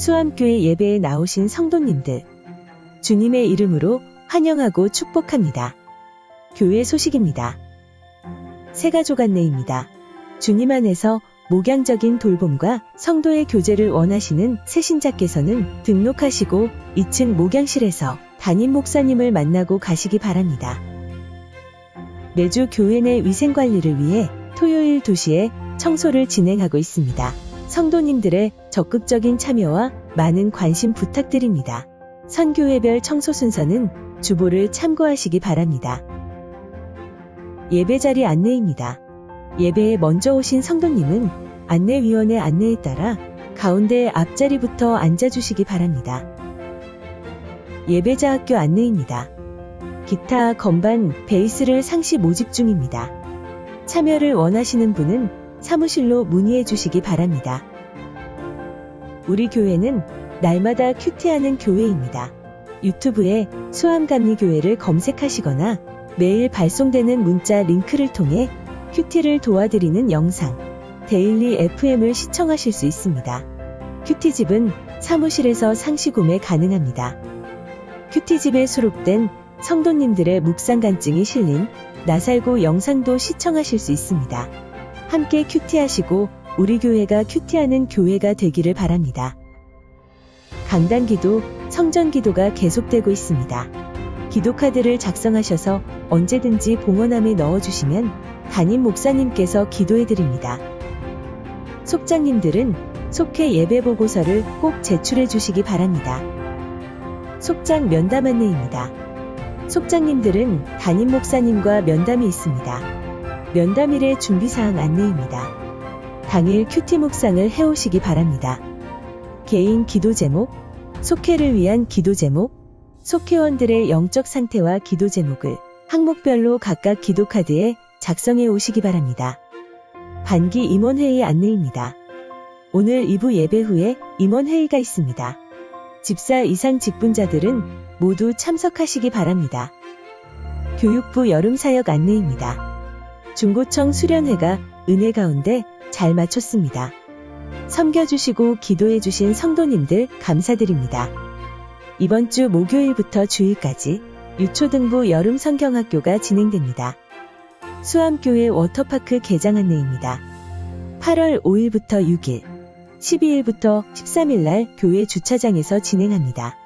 수암교회 예배에 나오신 성도님들, 주님의 이름으로 환영하고 축복합니다. 교회 소식입니다. 새가족 안내입니다. 주님 안에서 목양적인 돌봄과 성도의 교제를 원하시는 새신자께서는 등록하시고 2층 목양실에서 담임 목사님을 만나고 가시기 바랍니다. 매주 교회 내 위생 관리를 위해 토요일 2시에 청소를 진행하고 있습니다. 성도님들의 적극적인 참여와 많은 관심 부탁드립니다. 선교회별 청소 순서는 주보를 참고하시기 바랍니다. 예배 자리 안내입니다. 예배에 먼저 오신 성도님은 안내위원의 안내에 따라 가운데 앞자리부터 앉아주시기 바랍니다. 예배자 학교 안내입니다. 기타, 건반, 베이스를 상시 모집 중입니다. 참여를 원하시는 분은 사무실로 문의해 주시기 바랍니다. 우리 교회는 날마다 큐티하는 교회입니다. 유튜브에 수암감리교회를 검색하시거나 매일 발송되는 문자 링크를 통해 큐티를 도와드리는 영상, 데일리 FM을 시청하실 수 있습니다. 큐티집은 사무실에서 상시 구매 가능합니다. 큐티집에 수록된 성도님들의 묵상 간증이 실린 나살고 영상도 시청하실 수 있습니다. 함께 큐티하시고 우리 교회가 큐티하는 교회가 되기를 바랍니다. 강단 기도, 성전 기도가 계속되고 있습니다. 기도 카드를 작성하셔서 언제든지 봉헌함에 넣어주시면 담임 목사님께서 기도해 드립니다. 속장님들은 속회 예배 보고서를 꼭 제출해 주시기 바랍니다. 속장 면담 안내입니다. 속장님들은 담임 목사님과 면담이 있습니다. 면담일의 준비사항 안내입니다. 당일 큐티 묵상을 해오시기 바랍니다. 개인 기도 제목, 속회를 위한 기도 제목, 속회원들의 영적 상태와 기도 제목을 항목별로 각각 기도 카드에 작성해 오시기 바랍니다. 반기 임원회의 안내입니다. 오늘 2부 예배 후에 임원회의가 있습니다. 집사 이상 직분자들은 모두 참석하시기 바랍니다. 교육부 여름사역 안내입니다. 중고청 수련회가 은혜 가운데 잘 마쳤습니다. 섬겨주시고 기도해주신 성도님들 감사드립니다. 이번 주 목요일부터 주일까지 유초등부 여름 성경학교가 진행됩니다. 수암교회 워터파크 개장 안내입니다. 8월 5일부터 6일, 12일부터 13일 날 교회 주차장에서 진행합니다.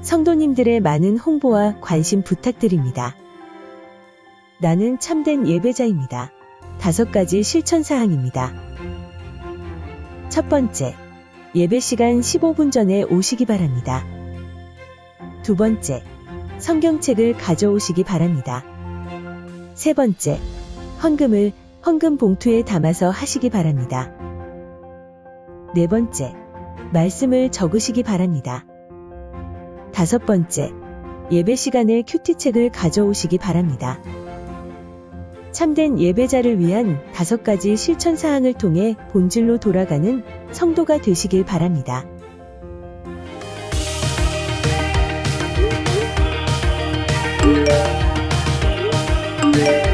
성도님들의 많은 홍보와 관심 부탁드립니다. 나는 참된 예배자입니다. 다섯 가지 실천 사항입니다. 첫 번째, 예배 시간 15분 전에 오시기 바랍니다. 두 번째, 성경책을 가져오시기 바랍니다. 세 번째, 헌금을 헌금 봉투에 담아서 하시기 바랍니다. 네 번째, 말씀을 적으시기 바랍니다. 다섯 번째, 예배 시간에 큐티책을 가져오시기 바랍니다. 참된 예배자를 위한 다섯 가지 실천 사항을 통해 본질로 돌아가는 성도가 되시길 바랍니다. 네.